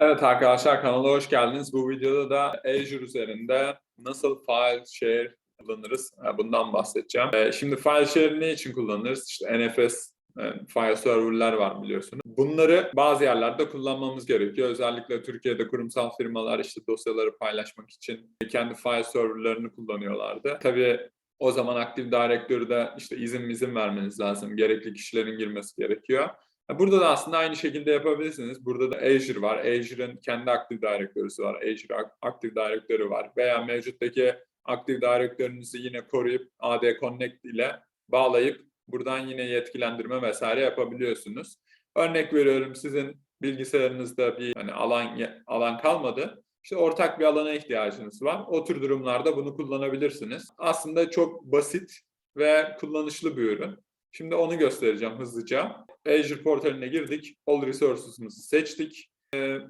Evet arkadaşlar kanala hoş geldiniz. Bu videoda da Azure üzerinde nasıl file share kullanırız e, bundan bahsedeceğim. E, Şimdi file share ne için kullanırız? İşte NFS e, file server'lar var biliyorsunuz. Bunları bazı yerlerde kullanmamız gerekiyor. Özellikle Türkiye'de kurumsal firmalar işte dosyaları paylaşmak için kendi file server'larını kullanıyorlardı. Tabii o zaman Active Directory'de işte izin izin vermeniz lazım. Gerekli kişilerin girmesi gerekiyor. Burada da aslında aynı şekilde yapabilirsiniz. Burada da Azure var. Azure'ın kendi Active Directory'si var. Azure Active Directory var. Veya mevcuttaki Active Directory'nizi yine koruyup AD Connect ile bağlayıp buradan yine yetkilendirme vesaire yapabiliyorsunuz. Örnek veriyorum sizin bilgisayarınızda bir hani alan alan kalmadı. İşte ortak bir alana ihtiyacınız var. O tür durumlarda bunu kullanabilirsiniz. Aslında çok basit ve kullanışlı bir ürün. Şimdi onu göstereceğim hızlıca. Azure portaline girdik. All resources'ımızı seçtik.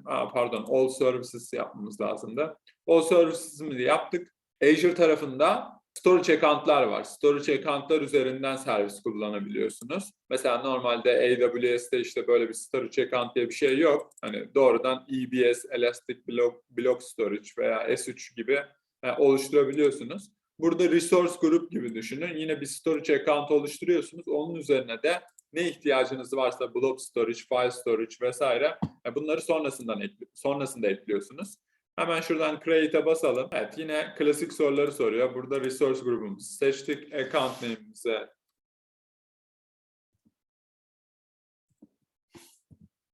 Aa, pardon, all services yapmamız lazımdı. All services'ımızı yaptık. Azure tarafında storage account'lar var. Storage account'lar üzerinden servis kullanabiliyorsunuz. Mesela normalde AWS'te işte böyle bir storage account diye bir şey yok. Hani doğrudan EBS, Elastic Block, Block Storage veya S3 gibi e, oluşturabiliyorsunuz. Burada resource group gibi düşünün. Yine bir storage account oluşturuyorsunuz. Onun üzerine de ne ihtiyacınız varsa blob storage, file storage vesaire e, bunları sonrasından ekli sonrasında ekliyorsunuz. Hemen şuradan create'e basalım. Evet yine klasik soruları soruyor. Burada resource grubumuzu seçtik. Account name'imize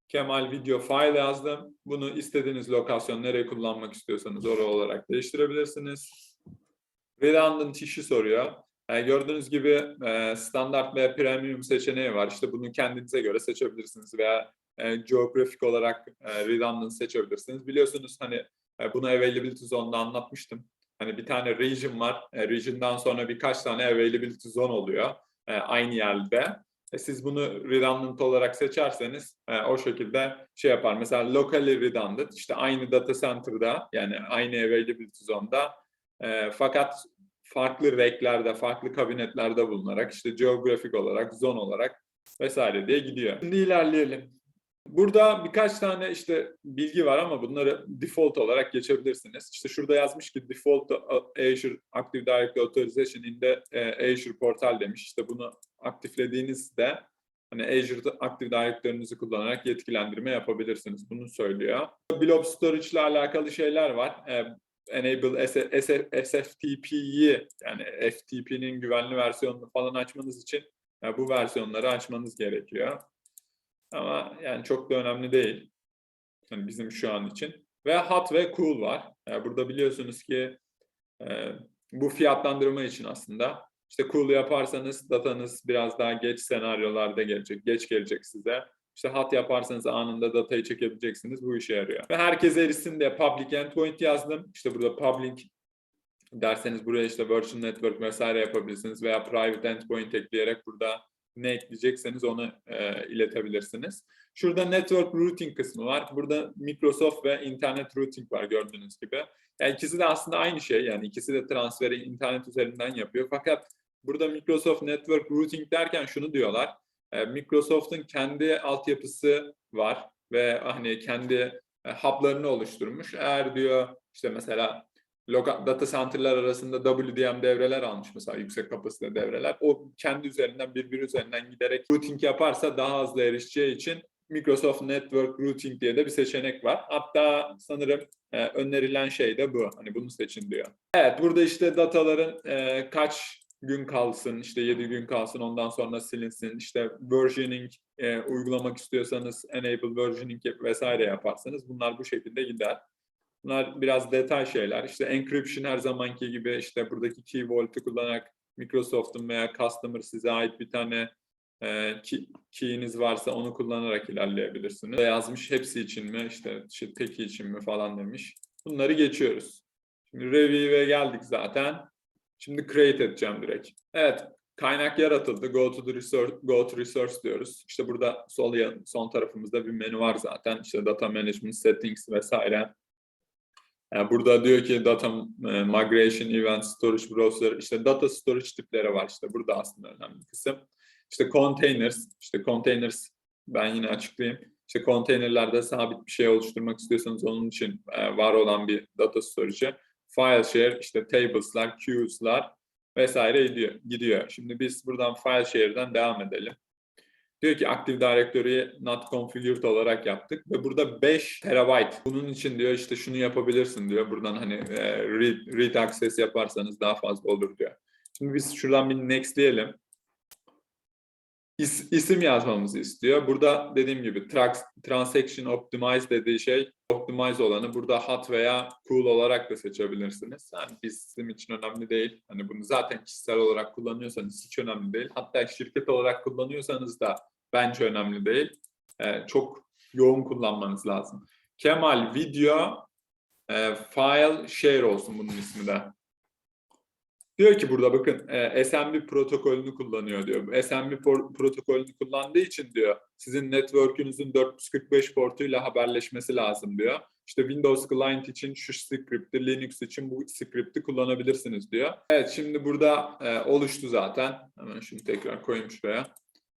Kemal video file yazdım. Bunu istediğiniz lokasyon nereye kullanmak istiyorsanız oraya olarak değiştirebilirsiniz. Redundant işi soruyor. Yani gördüğünüz gibi e, standart ve premium seçeneği var. İşte bunu kendinize göre seçebilirsiniz veya e, geografik olarak e, redundant seçebilirsiniz. Biliyorsunuz hani e, bunu availability zone'da anlatmıştım. Hani bir tane region var. E, region'dan sonra birkaç tane availability zone oluyor e, aynı yerde. E, siz bunu redundant olarak seçerseniz e, o şekilde şey yapar. Mesela locally redundant işte aynı data center'da yani aynı availability zone'da e, fakat farklı renklerde, farklı kabinetlerde bulunarak işte geografik olarak, zon olarak vesaire diye gidiyor. Şimdi ilerleyelim. Burada birkaç tane işte bilgi var ama bunları default olarak geçebilirsiniz. İşte şurada yazmış ki default Azure Active Directory Authorization in the e, Azure Portal demiş. İşte bunu aktiflediğinizde hani Azure Active Directory'nizi kullanarak yetkilendirme yapabilirsiniz. Bunu söylüyor. Blob Storage ile alakalı şeyler var. Enable SFTP'yi yani FTP'nin güvenli versiyonunu falan açmanız için yani bu versiyonları açmanız gerekiyor. Ama yani çok da önemli değil. Yani bizim şu an için. Ve hot ve cool var. Yani burada biliyorsunuz ki e, bu fiyatlandırma için aslında. İşte cool yaparsanız datanız biraz daha geç senaryolarda gelecek. Geç gelecek size. İşte hot yaparsanız anında datayı çekebileceksiniz. Bu işe yarıyor. Ve herkese erişsin diye public endpoint yazdım. İşte burada public derseniz buraya işte virtual network vesaire yapabilirsiniz veya private endpoint ekleyerek burada ne ekleyecekseniz onu e, iletebilirsiniz. Şurada network routing kısmı var. Burada Microsoft ve internet routing var gördüğünüz gibi. Yani ikisi de aslında aynı şey. Yani ikisi de transferi internet üzerinden yapıyor. Fakat burada Microsoft Network Routing derken şunu diyorlar. E, Microsoft'un kendi altyapısı var ve hani kendi e, hub'larını oluşturmuş. Eğer diyor işte mesela data center'lar arasında WDM devreler almış mesela yüksek kapasite devreler. O kendi üzerinden birbiri üzerinden giderek routing yaparsa daha hızlı erişeceği için Microsoft Network Routing diye de bir seçenek var. Hatta sanırım e, önerilen şey de bu. Hani bunu seçin diyor. Evet burada işte dataların e, kaç gün kalsın, işte 7 gün kalsın ondan sonra silinsin. İşte versioning e, uygulamak istiyorsanız enable versioning vesaire yaparsanız bunlar bu şekilde gider. Bunlar biraz detay şeyler. İşte encryption her zamanki gibi işte buradaki key vault'u kullanarak Microsoft'un veya customer size ait bir tane e, key, key'iniz varsa onu kullanarak ilerleyebilirsiniz. Yazmış hepsi için mi, işte, işte teki için mi falan demiş. Bunları geçiyoruz. Şimdi review'e geldik zaten. Şimdi create edeceğim direkt. Evet, kaynak yaratıldı. Go to the resource, go to resource diyoruz. İşte burada sol yan, son tarafımızda bir menü var zaten. İşte data management settings vesaire. Yani burada diyor ki data e, migration event storage browser işte data storage tipleri var işte burada aslında önemli kısım. İşte containers, işte containers ben yine açıklayayım. işte konteynerlerde sabit bir şey oluşturmak istiyorsanız onun için e, var olan bir data storage. File share, işte tables'lar, queues'lar vesaire gidiyor. Şimdi biz buradan file share'den devam edelim. Diyor ki Active Directory'yi not configured olarak yaptık ve burada 5 terabyte. Bunun için diyor işte şunu yapabilirsin diyor. Buradan hani e, read, read access yaparsanız daha fazla olur diyor. Şimdi biz şuradan bir next diyelim. İs, isim yazmamızı istiyor. Burada dediğim gibi trans, transaction optimize dediği şey optimize olanı burada hot veya cool olarak da seçebilirsiniz. Yani bizim için önemli değil. Hani bunu zaten kişisel olarak kullanıyorsanız hiç önemli değil. Hatta şirket olarak kullanıyorsanız da bence önemli değil. Ee, çok yoğun kullanmanız lazım. Kemal video e, file share olsun bunun ismi de. Diyor ki burada bakın e, SMB protokolünü kullanıyor diyor. SMB protokolünü kullandığı için diyor sizin network'ünüzün 445 portuyla haberleşmesi lazım diyor. İşte Windows Client için şu script'i, Linux için bu script'i kullanabilirsiniz diyor. Evet şimdi burada e, oluştu zaten. Hemen şunu tekrar koyayım şuraya.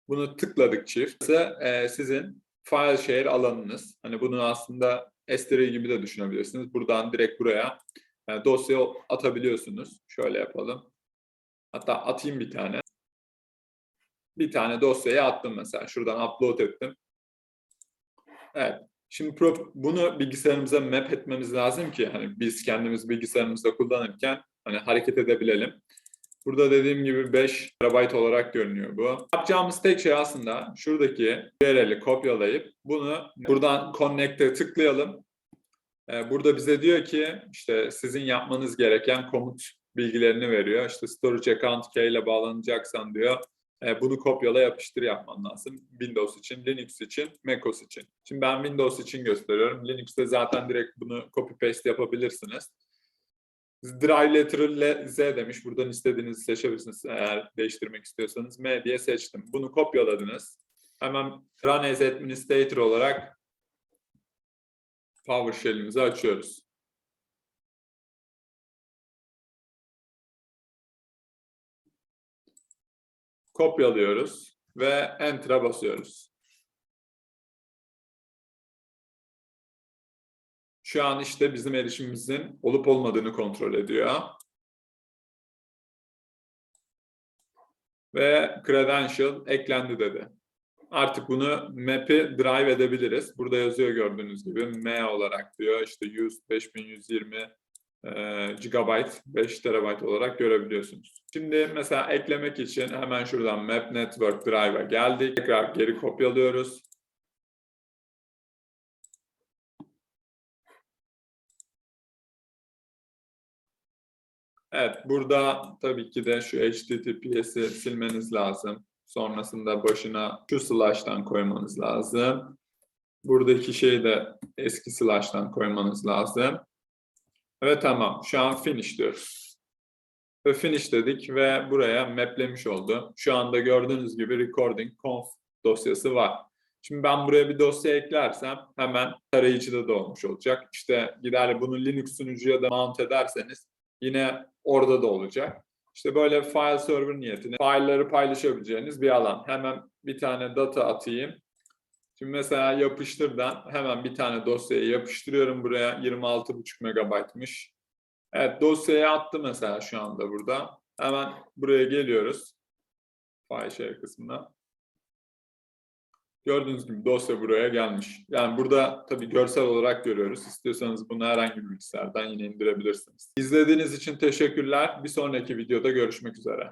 Bunu tıkladık çift. E, sizin file share alanınız. Hani bunu aslında S3 gibi de düşünebilirsiniz. Buradan direkt buraya dosya atabiliyorsunuz. Şöyle yapalım. Hatta atayım bir tane. Bir tane dosyayı attım mesela. Şuradan upload ettim. Evet. Şimdi bunu bilgisayarımıza map etmemiz lazım ki hani biz kendimiz bilgisayarımızda kullanırken hani hareket edebilelim. Burada dediğim gibi 5 TB olarak görünüyor bu. Yapacağımız tek şey aslında şuradaki URL'i kopyalayıp bunu buradan connect'e tıklayalım. Ee, Burada bize diyor ki işte sizin yapmanız gereken komut bilgilerini veriyor. İşte storage account key ile bağlanacaksan diyor. e, Bunu kopyala yapıştır yapman lazım. Windows için, Linux için, macOS için. Şimdi ben Windows için gösteriyorum. Linux'te zaten direkt bunu copy paste yapabilirsiniz. Drive letter'ı Z demiş. Buradan istediğinizi seçebilirsiniz eğer değiştirmek istiyorsanız. M diye seçtim. Bunu kopyaladınız. Hemen Run as Administrator olarak PowerShell'imizi açıyoruz. Kopyalıyoruz ve Enter'a basıyoruz. Şu an işte bizim erişimimizin olup olmadığını kontrol ediyor. Ve credential eklendi dedi. Artık bunu map'i drive edebiliriz. Burada yazıyor gördüğünüz gibi M olarak diyor. İşte 100 5120 e, GB 5 TB olarak görebiliyorsunuz. Şimdi mesela eklemek için hemen şuradan Map Network Drive'a geldik. Tekrar geri kopyalıyoruz. Evet, burada tabii ki de şu HTTPS'i silmeniz lazım. Sonrasında başına şu slash'tan koymanız lazım. Buradaki şeyi de eski slash'tan koymanız lazım. Ve tamam, şu an finish diyoruz. Ve finish dedik ve buraya maplemiş oldu. Şu anda gördüğünüz gibi recording conf dosyası var. Şimdi ben buraya bir dosya eklersem hemen tarayıcıda da olmuş olacak. İşte gider bunu Linux sunucuya da mount ederseniz yine orada da olacak. İşte böyle file server niyetine file'ları paylaşabileceğiniz bir alan. Hemen bir tane data atayım. Şimdi mesela yapıştırdan hemen bir tane dosyayı yapıştırıyorum buraya 26,5 megabaytmış. Evet dosyayı attı mesela şu anda burada. Hemen buraya geliyoruz. File share kısmına. Gördüğünüz gibi dosya buraya gelmiş. Yani burada tabii görsel olarak görüyoruz. İstiyorsanız bunu herhangi bir bilgisayardan yine indirebilirsiniz. İzlediğiniz için teşekkürler. Bir sonraki videoda görüşmek üzere.